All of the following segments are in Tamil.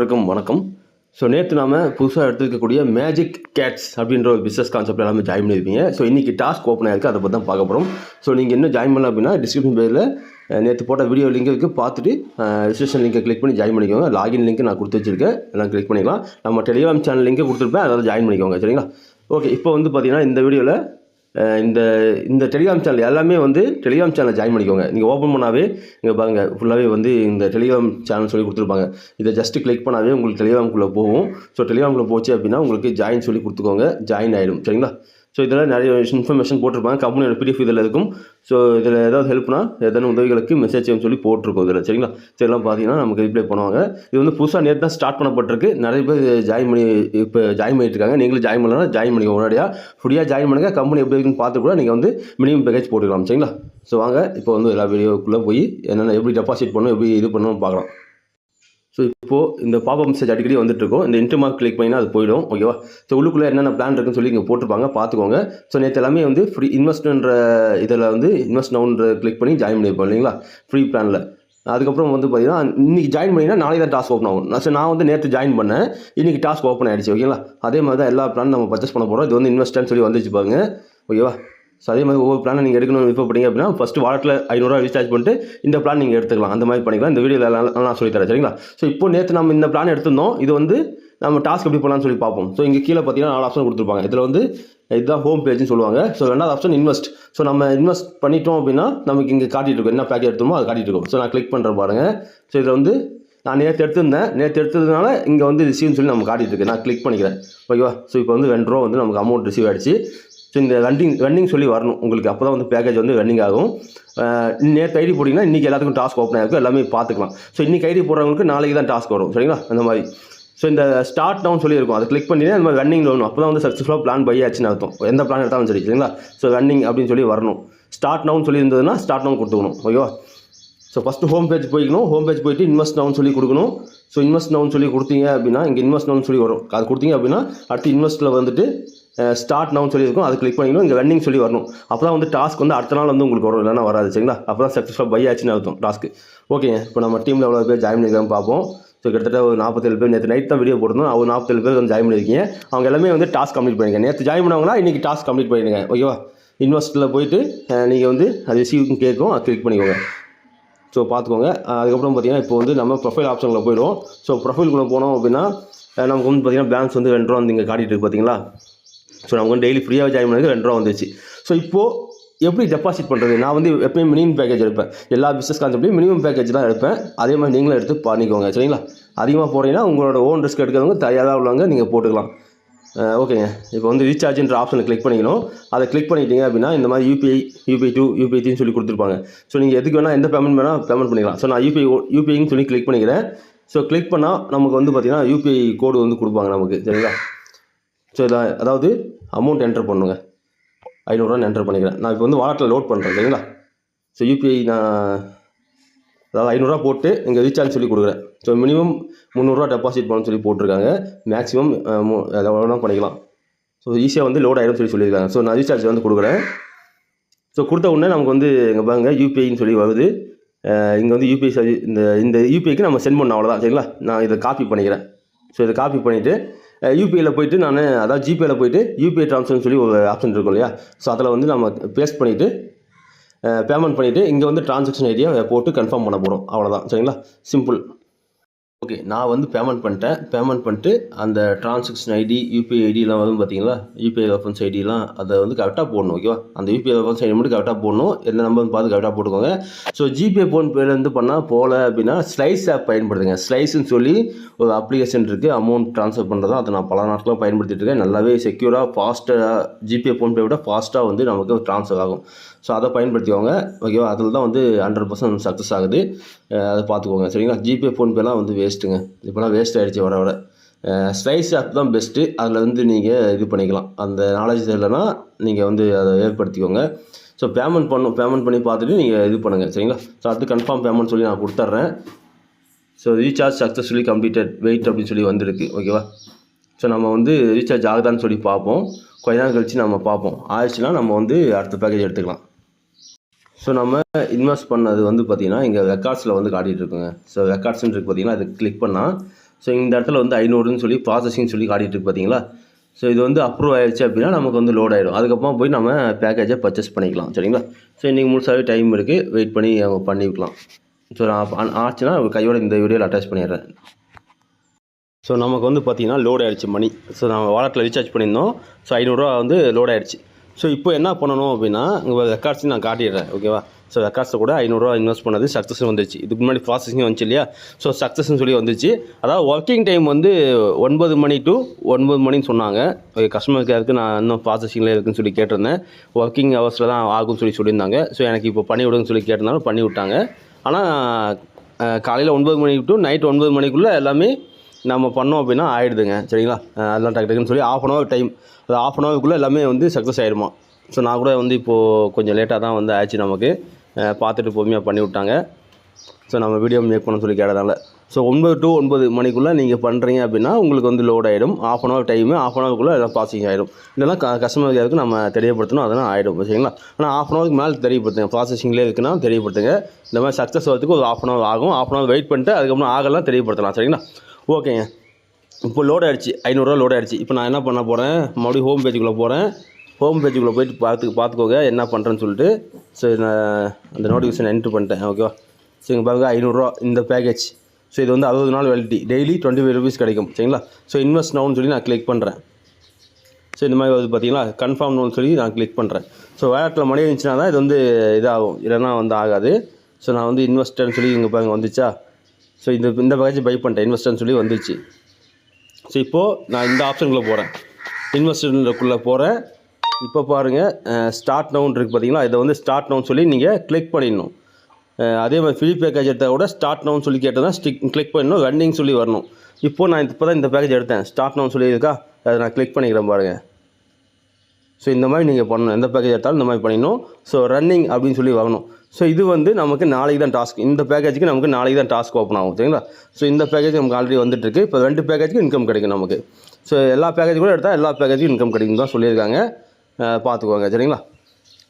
வணக்கம் வணக்கம். ஸோ நேற்று நாம் புதுசாக எடுத்துருக்கக்கூடிய மேஜிக் கேட்ஸ் அப்படின்ற ஒரு பிஸ்னஸ் கான்செப்ட் எல்லாமே ஜாயின் பண்ணியிருப்பீங்க ஸோ இன்றைக்கி டாஸ்க் ஓப்பன் ஆயிருக்கு. அதை பற்றி தான் பார்க்க போகிறோம் ஸோ நீங்கள் இன்னும் ஜாயின் பண்ணல அப்படின்னா டிஸ்கிரிப்ஷன் பேரில் நேற்று போட்ட வீடியோ லிங்க் இருக்குது பார்த்துட்டு ரிஜிஸ்ட்ரேஷன் லிங்கை கிளிக் பண்ணி ஜாயின் பண்ணிக்கோங்க. லாகின் லிங்க் நான் கொடுத்து வச்சிருக்கேன். எல்லாம் கிளிக் பண்ணிக்கலாம். நம்ம டெலிகிராம் சேனல் லிங்க்கை கொடுத்துருப்பேன். அதில் ஜாயின் பண்ணிக்கோங்க. சரிங்களா? ஓகே இப்போ வந்து பார்த்தீங்கன்னா இந்த வீடியோவில் இந்த இந்த டெலிகிராம் சேனல் எல்லாமே வந்து டெலிகிராம் சேனல் ஜாயின் பண்ணிக்கோங்க. நீங்கள் ஓப்பன் பண்ணாவே இங்கே பாருங்கள் ஃபுல்லாகவே வந்து இந்த டெலிகிராம் சேனல் சொல்லி கொடுத்துருப்பாங்க. இதை ஜஸ்ட் கிளிக் பண்ணாவே உங்களுக்கு டெலிகிராம்குள்ளே போகும். ஸோ டெலிகிராம்குள்ளே போச்சு அப்படின்னா உங்களுக்கு ஜாயின் சொல்லி கொடுத்துக்கோங்க. ஜாயின் ஆகிடும் சரிங்களா? ஸோ இதில் நிறைய இன்ஃபர்மேஷன் போட்டிருப்பாங்க. கம்பெனியோட பிடிஎஃப் இதில் இருக்கும். ஸோ இதில் ஏதாவது ஹெல்ப்னா ஏதாவது உதவிகளுக்கு மெசேஜ் சொல்லி போட்டிருக்கோம் இதில். சரிங்களா? இதெல்லாம் பார்த்தீங்கன்னா நமக்கு ரிப்ளை பண்ணுவாங்க. இது வந்து புதுசாக நேற்று தான் ஸ்டார்ட் பண்ணப்பட்டிருக்கு. நிறைய பேர் ஜாயின் பண்ணி இப்போ ஜாயின் பண்ணிட்டு இருக்காங்க. நீங்களும் ஜாயின் பண்ணலாம் ஜாயின் பண்ணிக்கோ உடனடியாக ஃப்ரீயாக ஜாயின் பண்ணுங்கள் கம்பெனி எப்படி இருக்குன்னு பார்த்து கூட நீங்கள் வந்து மினிமம் பேக்கேஜ் போட்டுக்கலாம். சரிங்களா? ஸோ வாங்க. இப்போ வந்து எல்லா வீடியோக்குள்ளே போய் என்னென்ன எப்படி டெபாசிட் பண்ணணும் எப்படி இது பண்ணணும் பார்க்கலாம். ஸோ இப்போது இந்த பாப் மெசேஜ் அடிக்கடி வந்துட்டுருக்கோம். இந்த இன்டர் மார்க் கிளிக் பண்ணினா அது போயிடும். ஓகேவா ஸோ உள்ளுக்குள்ளே என்னென்ன பிளான் இருக்குன்னு சொல்லி இங்கே போட்டிருப்பாங்க. பார்த்துக்கோங்க. ஸோ நேற்று எல்லாமே வந்து ஃப்ரீ இன்வெஸ்ட்ன்ற இதில் வந்து இன்வெஸ்ட் நவுன்ற கிளிக் பண்ணி ஜாயின் பண்ணியிருப்போம். இல்லைங்களா? ஃப்ரீ பிளானில் அதுக்கப்புறம் வந்து பார்த்தீங்கன்னா இன்றைக்கி ஜாயின் பண்ணிங்கன்னா நாளைக்கு தான் டாஸ்க் ஓப்பன் ஆகும். நான் நான் வந்து நேற்று ஜாயின் பண்ணேன். இன்றைக்கி டாஸ்க் ஓப்பன் ஆகிடுச்சு ஓகேங்களா அதே மாதிரி தான் எல்லா பிளான் நம்ம பர்ச்சேஸ் பண்ண போகிறோம் இது வந்து இன்வெஸ்ட்னு சொல்லி வந்துச்சு பாருங்க. ஓகேவா ஸோ அதே மாதிரி ஒவ்வொரு பிளான் நீங்கள் எடுக்கணும்னு விருப்பப்பட்டீங்க அப்படின்னா ஃபஸ்ட்டு வாலெட்டில் ஐநூறுரூவா ரீசார்ஜ் பண்ணிட்டு இந்த பிளான் நீங்கள் எடுத்துக்கலாம். அந்த மாதிரி பண்ணிக்கலாம். இந்த வீடியோவில் நான் சொல்லித்தரேன் சரிங்களா? ஸோ இப்போ நேற்று நம்ம இந்த பிளான் எடுத்திருந்தோம். இது வந்து நம்ம டாஸ்க் எப்படி பண்ணலாம்னு சொல்லி பார்ப்போம். ஸோ இங்கே கீழே பார்த்தீங்கன்னா நாலு ஆப்ஷன் கொடுத்துருப்பாங்க. இதில் வந்து இதுதான் ஹோம் பேஜ்னு சொல்லுவாங்க. ஸோ ரெண்டாவது ஆப்ஷன் இன்வெஸ்ட் ஸோ நம்ம இன்வெஸ்ட் பண்ணிட்டோம் அப்படின்னா நமக்கு இங்கே காட்டிட்டு இருக்கோம். என்ன பேக்கேஜ் எடுத்தோமோ அது காட்டிட்டு இருக்கும். ஸோ நான் கிளிக் பண்ணுற பாருங்க. ஸோ இதில் வந்து நான் நேற்று எடுத்திருந்தேன். நேற்று எடுத்ததுனால இங்கே வந்து ரிசீவ்னு சொல்லி நம்ம காட்டிட்டு இருக்கு. நான் கிளிக் பண்ணிக்கிறேன். ஓகேவா ஸோ இப்போ வந்து ரெண்டு ரூபா வந்து நமக்கு அமௌண்ட் ரிசீவ் ஆகிடுச்சு ஸோ இந்த ரன்னிங் ரன்னிங் சொல்லி வரணும். உங்களுக்கு அப்போ தான் வந்து பேக்கேஜ் வந்து ரன்னிங் ஆகும். நேற்று ஐடி போட்டிங்கன்னா இன்றைக்கி எல்லாத்துக்கும் டாஸ்க் ஓப்பன் ஆகிருக்கும் எல்லாமே பார்த்துக்கலாம். ஸோ இன்றைக்கி ஐடி போடுறவங்களுக்கு நாளைக்கு தான் டாஸ்க் வரும். சரிங்களா? அந்த மாதிரி. ஸோ இந்த ஸ்டார்ட் டவுன் சொல்லி இருக்கும் அதை கிளிக் பண்ணி அந்த மாதிரி ரன்னிங் வரணும். அப்போ தான் வந்து சக்ஸஸ்ஃபுல்லாக பிளான் பை ஆச்சுன்னு அர்த்தம். எந்த பிளான் எடுத்தாலும் சரி சரிங்களா? ஸோ ரன்னிங் அப்படின்னு சொல்லி வரணும். ஸ்டார்ட் நவுன் சொல்லியிருந்ததுன்னா ஸ்டார்ட் டவுன் கொடுத்துக்கணும். ஓகேவா? ஸோ ஃபஸ்ட்டு ஹோம் பேஜ் போய்க்கணும். ஹோம் பேஜ் போயிட்டு இன்வெஸ்ட் டவுன் சொல்லி கொடுக்கணும். ஸோ இன்வெஸ்ட் டவுன் சொல்லி கொடுத்தீங்க அப்படின்னா இங்கே இன்வெஸ்ட் டவுன் சொல்லி வரும். அது கொடுத்தீங்க அப்படின்னா அடுத்து இன்வெஸ்ட்டில் வந்துட்டு ஸ்டார்ட் நவுன் சொல்லியிருக்கோம். அது கிளிக் பண்ணிக்கணும். இங்கே ரன்னிங் சொல்லி வரணும். அப்போ தான் வந்து டாஸ்க் வந்து அடுத்த நாள் வந்து உங்களுக்கு வரும். இல்லைன்னா வராது. சரிங்களா? அப்போ தான் சக்ஸஸ்ஃபுல்லாக பை ஆச்சுன்னு அர்த்தம். டாஸ்க்கு ஓகேங்க இப்போ நம்ம டீமில் எவ்வளோ பேர் ஜாயின் பண்ணிக்கலாம் பார்ப்போம். ஸோ கிட்டத்தட்ட ஒரு நாற்பத்தேழு பேர். நேற்று நைட் தான் வீடியோ போட்டிருந்தோம். அவங்க நாற்பத்தேழு பேர் வந்து ஜாயின் பண்ணியிருக்கீங்க. அவங்க எல்லாமே வந்து டாஸ்க் கம்ப்ளீட் பண்ணிங்க நேற்று ஜாயின் பண்ணவங்களா? இன்றைக்கி டாஸ்க் கம்ப்ளீட் பண்ணிடுங்க ஓகேவா இன்வெஸ்ட்டில் போயிட்டு நீங்கள் வந்து அது ரிசீவ் கேட்கும். அது கிளிக் பண்ணிக்கோங்க. ஸோ பார்த்துக்கோங்க. அதுக்கப்புறம் பார்த்தீங்கன்னா இப்போ வந்து நம்ம ப்ரொஃபைல் ஆப்ஷனில் போயிடுவோம். ஸோ ப்ரொஃபைலுக்குள்ளே போனோம் அப்படின்னா நமக்கு வந்து பார்த்தீங்கன்னா பேலன்ஸ் வந்து ரெண்டு ரூபா வந்து இங்கே காட்டிகிட்டு இருக்கு பார்த்தீங்களா? ஸோ நான் வந்து டெய்லி ஃப்ரீயாக ஜாயின் பண்ணதுக்கு ரெண்டு ரூபா வந்துச்சு. ஸோ இப்போது எப்படி டெபாசிட் பண்ணுறது நான் வந்து எப்பயும் மினிமம் பேக்கேஜ் எடுப்பேன். எல்லா பிஸ்னஸ் கான்செப்ட்லையும் மினிமம் பேக்கேஜ் தான் எடுப்பேன். அதே மாதிரி நீங்களும் எடுத்து பண்ணிக்கோங்க சரிங்களா? அதிகமாக போகிறீங்கன்னா உங்களோட ஓன் ரிஸ்க் எடுக்கிறவங்க தயாராக உள்ளவங்க நீங்கள் போட்டுக்கலாம். ஓகேங்க. இப்போ வந்து ரீசார்ஜ்ன்ற ஆப்ஷனை கிளிக் பண்ணிக்கணும். அதை கிளிக் பண்ணிட்டீங்க அப்படின்னா இந்த மாதிரி யூபிஐ யூபிஐ டூ யூபிஐ த்ரீன்னு சொல்லி கொடுத்துருப்பாங்க. ஸோ நீங்கள் எதுக்கு வேணால் எந்த பேமெண்ட் வேணால் பேமெண்ட் பண்ணிக்கலாம். ஸோ நான் யூபிஐ யூபிஐன்னு சொல்லி கிளிக் பண்ணிக்கிறேன். ஸோ கிளிக் பண்ணால் நமக்கு வந்து பார்த்தீங்கன்னா யூபிஐ கோடு வந்து கொடுப்பாங்க நமக்கு சரிங்களா? ஸோ இதான் அதாவது அமௌண்ட் என்டர் பண்ணுங்க. ஐநூறுரூவா என்டர் பண்ணிக்கிறேன். நான் இப்போ வந்து வாலெட்டில் லோட் பண்ணுறேன் சரிங்களா? ஸோ யூபிஐ நான் அதாவது ஐநூறுரூவா போட்டு இங்கே ரீசார்ஜ் சொல்லி கொடுக்குறேன். ஸோ மினிமம் முந்நூறுரூவா டெபாசிட் பண்ணணும்னு சொல்லி போட்டிருக்காங்க. மேக்ஸிமம் எவ்வளோ பண்ணிக்கலாம். ஸோ ஈஸியாக வந்து லோட் ஆகிடும் சொல்லி சொல்லியிருக்காங்க. ஸோ நான் ரீசார்ஜ் வந்து கொடுக்குறேன். ஸோ கொடுத்த உடனே நமக்கு வந்து இங்கே பாருங்க யூபிஐன்னு சொல்லி வருது. இங்கே வந்து யூபிஐ சர்வீஸ் இந்த இந்த யூபிஐக்கு நம்ம சென்ட் பண்ணோம் அவ்வளோதான் சரிங்களா? நான் இதை காப்பி பண்ணிக்கிறேன். ஸோ இதை காப்பி பண்ணிவிட்டு யூபிஐயில் போயிட்டு நான் அதாவது ஜிபேயில் போயிட்டு யூபிஐ ட்ரான்ஸ்ஃபர்னு சொல்லி ஒரு ஆப்ஷன் இருக்கும் இல்லையா? ஸோ அதில் வந்து நம்ம பேஸ்ட் பண்ணிவிட்டு பேமெண்ட் பண்ணிவிட்டு இங்கே வந்து ட்ரான்சாக்ஷன் ஐடியா போட்டு கன்ஃபார்ம் பண்ண போகிறோம் அவ்வளோதான் சரிங்களா? சிம்பிள் ஓகே நான் வந்து பேமெண்ட் பண்ணிட்டேன். பேமெண்ட் பண்ணிட்டு அந்த ட்ரான்சாக்ஷன் ஐடி யூபிஐ ஐடிலாம் வரும் பார்த்தீங்களா யூபிஐ ரெஃபரன்ஸ் ஐடிலாம் அதை வந்து கரெக்டாக போடணும் ஓகேவா அந்த யூபிஐ ரெஃபரன்ஸ் ஐடி மட்டும் கரெக்டாக போடணும். எந்த நம்பர் பார்த்து கரெக்டாக போட்டுக்கோங்க. ஸோ ஜிபே ஃபோன்பேலேருந்து பண்ணால் போகல அப்படின்னா ஸ்லைஸ் ஆப் பயன்படுத்துங்க. ஸ்லைஸ்ன்னு சொல்லி ஒரு அப்ளிகேஷன் இருக்குது அமௌண்ட் ட்ரான்ஸ்ஃபர் பண்ணுறதா அதை நான் பல நாட்களாக பயன்படுத்திட்டு இருக்கேன். நல்லாவே செக்யூராக ஃபாஸ்ட்டாக ஜிபே ஃபோன்பே விட ஃபாஸ்ட்டாக வந்து நமக்கு ட்ரான்ஸ்ஃபர் ஆகும். ஸோ அதை பயன்படுத்திக்கோங்க ஓகேவா அதில் தான் வந்து ஹண்ட்ரட் பர்சன்ட் சக்ஸஸ் ஆகுது. அதை பார்த்துக்கோங்க சரிங்களா? ஜிபே ஃபோன்பேலாம் வந்து வேஸ்ட்டுங்க இப்போலாம் வேஸ்ட் ஆகிடுச்சி வர வர. ஸ்லைஸ் ஆப் தான் பெஸ்ட்டு அதில் வந்து நீங்கள் இது பண்ணிக்கலாம். அந்த நாலேஜ் தெரியலனா நீங்கள் வந்து அதை ஏற்படுத்திக்கோங்க. ஸோ பேமெண்ட் பண்ணும் பேமெண்ட் பண்ணி பார்த்துட்டு நீங்கள் இது பண்ணுங்கள் சரிங்களா? ஸோ அடுத்து கன்ஃபார்ம் பேமெண்ட் சொல்லி நான் கொடுத்துட்றேன் so recharge successfully completed wait அப்படின்னு சொல்லி வந்திருக்கு. ஓகேவா ஸோ நம்ம வந்து ரீசார்ஜ் ஆகுதான்னு சொல்லி பார்ப்போம். கொஞ்ச நாள் கழிச்சு நம்ம பார்ப்போம். ஆயிடுச்சுன்னா நம்ம வந்து அடுத்த பேக்கேஜ் எடுத்துக்கலாம். ஸோ நம்ம இன்வெஸ்ட் பண்ணது வந்து பார்த்திங்கன்னா இங்கே ரெக்கார்ட்ஸில் வந்து காட்டிகிட்டு இருக்குங்க ஸோ ரெக்கார்ட்ஸ்னு இருக்கு பார்த்தீங்கன்னா அது கிளிக் பண்ணால் ஸோ இந்த இடத்துல வந்து ஐநூறுன்னு சொல்லி ப்ராசஸிங் சொல்லி காட்டிட்டு இருக்கு பார்த்தீங்களா ஸோ இது வந்து அப்ரூவ் ஆயிடுச்சு அப்படின்னா நமக்கு வந்து லோட் ஆயிடும். அதுக்கப்புறம் போய் நம்ம பேக்கேஜை பர்ச்சேஸ் பண்ணிக்கலாம் சரிங்களா? ஸோ இன்றைக்கி முழுசாகவே டைம் இருக்குது வெயிட் பண்ணி அவங்க பண்ணிக்கலாம். ஸோ நான் ஆச்சுன்னா கையோட இந்த வீடியோவில் அட்டாச் பண்ணிடுறேன். ஸோ நமக்கு வந்து பார்த்தீங்கன்னா லோட் ஆகிடுச்சு மணி ஸோ நம்ம வாலெட்டில் ரீசார்ஜ் பண்ணியிருந்தோம். ஸோ ஐநூறுரூவா வந்து லோட் ஆகிடுச்சு ஸோ இப்போ என்ன பண்ணணும் அப்படின்னா உங்கள் ரெக்கார்ட்ஸையும் நான் காட்டிடுறேன் ஓகேவா ஸோ ரெக்கார்ட்ஸில் கூட ஐநூறுரூவா இன்வெஸ்ட் பண்ணது சக்ஸஸ் வந்துச்சு இதுக்கு முன்னாடி ப்ராசஸிங் வந்துச்சு இல்லையா? ஸோ சக்ஸஸ்னு சொல்லி வந்துச்சு அதாவது ஒர்க்கிங் டைம் வந்து ஒன்பது மணி டு ஒன்பது மணின்னு சொன்னாங்க. கஸ்டமர் கேருக்கு நான் இன்னும் ப்ராசஸிங்கில் இருக்குன்னு சொல்லி கேட்டிருந்தேன். ஒர்க்கிங் ஹவர்ஸில் தான் ஆகும்னு சொல்லி சொல்லியிருந்தாங்க. ஸோ எனக்கு இப்போ பண்ணி விடுங்கன்னு சொல்லி கேட்டிருந்தாலும் பண்ணி விட்டாங்க. ஆனால் காலையில் ஒன்பது மணி டு நைட் ஒன்பது மணிக்குள்ளே எல்லாமே நம்ம பண்ணோம் அப்படின்னா ஆயிடுதுங்க. சரிங்களா? அதெல்லாம் டக்கு டக்குன்னு சொல்லி ஆஃப் அன் ஹவர் டைம் அது ஆஃப் அன் ஹவருக்குள்ளே எல்லாமே வந்து சக்ஸஸ் ஆகிடுமா ஸோ நான் கூட வந்து இப்போது கொஞ்சம் லேட்டாக தான் வந்து ஆச்சு நமக்கு. பார்த்துட்டு பொறுமையாக பண்ணி விட்டாங்க. ஸோ நம்ம வீடியோ மேக் பண்ண சொல்லி கேட்டதால. ஸோ ஒன்பது டு ஒன்பது மணிக்குள்ளே நீங்கள் பண்ணுறீங்க அப்படின்னா உங்களுக்கு வந்து லோட் ஆகிடும் half an hour time half an ஹவருக்குள்ளே எல்லாம் ப்ராசஸிங் ஆகிடும் இல்லைனா க கஸ்டமர் கேருக்கு நம்ம தெரியப்படுத்தணும். அதெல்லாம் ஆகிடும் சரிங்களா? ஆனால் ஆஃப் அன் ஹவருக்கு மேலே தெரியப்படுத்துங்க. ப்ராசஸிங்லேயே இருக்குன்னா தெரியப்படுத்துங்க. இந்த மாதிரி சக்ஸஸ் வரதுக்கு ஒரு ஆஃப் அன் ஹவர் ஆகும். ஆஃப் அன் ஹவர் வெயிட் பண்ணிட்டு அதுக்கப்புறம் ஆகலாம் தெரியப்படுத்தலாம். சரிங்களா? ஓகேங்க. இப்போ லோட் ஆயிடுச்சு. ஐநூறுரூவா லோட் ஆயிடுச்சு. இப்போ நான் என்ன பண்ண போகிறேன் மறுபடியும் ஹோம் பேஜுக்குள்ளே போகிறேன் ஹோம் பேஜுக்குள்ளே போயிட்டு பார்த்து பார்த்துக்கோங்க. என்ன பண்ணுறேன்னு சொல்லிட்டு. சரி நான் அந்த நோட்டிஃபிகேஷன் என்ட்ரு பண்ணிட்டேன். ஓகேவா சரிங்க பாருங்க. ஐநூறுரூவா இந்த பேக்கேஜ் ஸோ இது வந்து அறுபது நாள் validity daily twenty five rupees கிடைக்கும். சரிங்களா? ஸோ இன்வெஸ்ட் நவுன்னு சொல்லி நான் கிளிக் பண்ணுறேன் ஸோ இந்த மாதிரி வந்து பார்த்தீங்களா கன்ஃபார்ம் நோன்னு சொல்லி நான் கிளிக் பண்ணுறேன் ஸோ வேலட்டில் மணி இருந்துச்சுன்னா தான் இது வந்து இதாகும். இல்லைன்னா வந்து ஆகாது. ஸோ நான் வந்து இன்வெஸ்டர்னு சொல்லி இங்கே பாருங்க வந்துச்சா? ஸோ இந்த இந்த பேக்கேஜ் பை பண்ணிட்டேன். இன்வெஸ்டர்னு சொல்லி வந்துச்சு ஸோ இப்போது நான் இந்த ஆப்ஷனுக்குள்ளே போகிறேன் இன்வெஸ்டர்னுக்குள்ளே போகிறேன் இப்போ பாருங்கள் ஸ்டார்ட் நவுன் இருக்குது பார்த்தீங்களா இதை வந்து ஸ்டார்ட் நவுன் சொல்லி நீங்கள் கிளிக் பண்ணிடணும். அதே மாதிரி ஃப்ரீ பேக்கேஜ் எடுத்தால் கூட ஸ்டார்ட் நவுன் சொல்லி கேட்டதான் ஸ்டிக் கிளிக் பண்ணணும். ரன்னிங் சொல்லி வரணும். இப்போ நான் இப்போ தான் இந்த பேக்கேஜ் எடுத்தேன். ஸ்டார்ட் நவுன் சொல்லி இருக்கா? அதை நான் கிளிக் பண்ணிக்கிறேன் பாருங்கள் ஸோ இந்த மாதிரி நீங்கள் பண்ணணும். எந்த பேக்கேஜ் எடுத்தாலும் இந்த மாதிரி பண்ணிடணும். ஸோ ரன்னிங் அப்படின்னு சொல்லி வாங்கணும். ஸோ இது வந்து நமக்கு நாளைக்கு தான் டாஸ்க் இந்த பேக்கேஜுக்கு நமக்கு நாளைக்கு தான் டாஸ்க் ஓப்பன் ஆகும். சரிங்களா? ஸோ இந்த பேக்கேஜ் நமக்கு ஆல்ரெடி வந்துட்டுருக்கு இப்போ ரெண்டு பேக்கேஜுக்கு இன்கம் கிடைக்கும் நமக்கு. ஸோ எல்லா பேக்கேஜ் கூட எடுத்தால் எல்லா பேக்கேஜுக்கும் இன்கம் கிடைக்கும் தான் சொல்லியிருக்காங்க. பார்த்துக்கோங்க. சரிங்களா?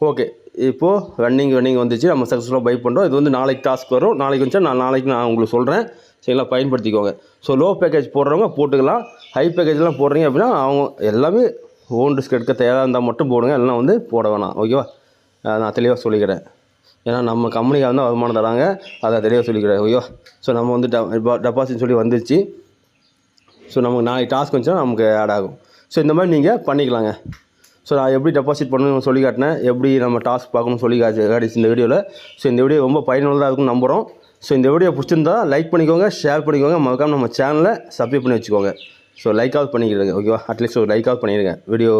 ஓகே இப்போது ரன்னிங் ரன்னிங் வந்துச்சு. நம்ம சக்ஸஸ்ஃபுல்லாக பை பண்ணுறோம் இது வந்து நாளைக்கு டாஸ்க் வரும். நாளைக்கு வந்துச்சா நான் நாளைக்கு நான் உங்களுக்கு சொல்கிறேன் சரிங்களா? பயன்படுத்திக்கோங்க. ஸோ லோ பேக்கேஜ் போடுறவங்க போட்டுக்கலாம். ஹை பேக்கேஜ்லாம் போடுறீங்க அப்படின்னா அவங்க எல்லாமே ஓன் ரிஸ்க் எடுக்க தயாராக இருந்தால் மட்டும் போடுங்க இல்லைனா வந்து போட வேணாம். ஓகேவா நான் தெளிவாக சொல்லிக்கிறேன். ஏன்னா நம்ம கம்பெனிக்காக இருந்தால் வருமானம் தராங்க. அதை தெளிவாக சொல்லிக்கிறேன். ஓகேவா ஸோ நம்ம வந்து டெபாசிட் சொல்லி வந்துருச்சு. ஸோ நமக்கு நாளைக்கு டாஸ்க் வந்துச்சுன்னா நமக்கு ஆட் ஆகும். ஸோ இந்த மாதிரி நீங்கள் பண்ணிக்கலாங்க. ஸோ நான் எப்படி டெபாசிட் பண்ணணும்னு சொல்லி காட்டினேன். எப்படி நம்ம டாஸ்க் பார்க்கணும்னு சொல்லி காட்டிச்சு இந்த வீடியோவில் ஸோ இந்த வீடியோ ரொம்ப பயனுள்ளதாக இருக்கும்னு நம்புகிறோம் ஸோ இந்த வீடியோ பிடிச்சிருந்தா லைக் பண்ணிக்கோங்க ஷேர் பண்ணிக்கோங்க. மறக்காமல் நம்ம சேனலை சப்ஸ்கிரைப் பண்ணி வச்சுக்கோங்க. ஸோ லைக்காவது பண்ணிக்கிடுங்க ஓகேவா அட்லீஸ்ட் ஒரு லைக்காவது பண்ணிடுங்க வீடியோ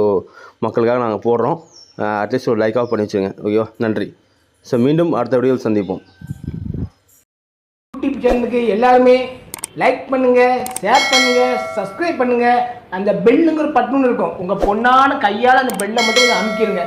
மக்களுக்காக நாங்கள் போடுறோம். Uh, அட்லீஸ்ட் ஒரு லைக்காவது பண்ணி வச்சுருங்க ஓகேவா நன்றி. ஸோ மீண்டும் அடுத்த வீடியோவில் சந்திப்போம். யூடியூப் சேனலுக்கு எல்லாருமே லைக் பண்ணுங்கள் ஷேர் பண்ணுங்கள் சப்ஸ்கிரைப் பண்ணுங்கள் அந்த பெல்லுங்கிற பட்டுன்னு இருக்கும். உங்கள் பொண்ணான கையால் அந்த பெல்லை மட்டும் அமுக்கிடுங்க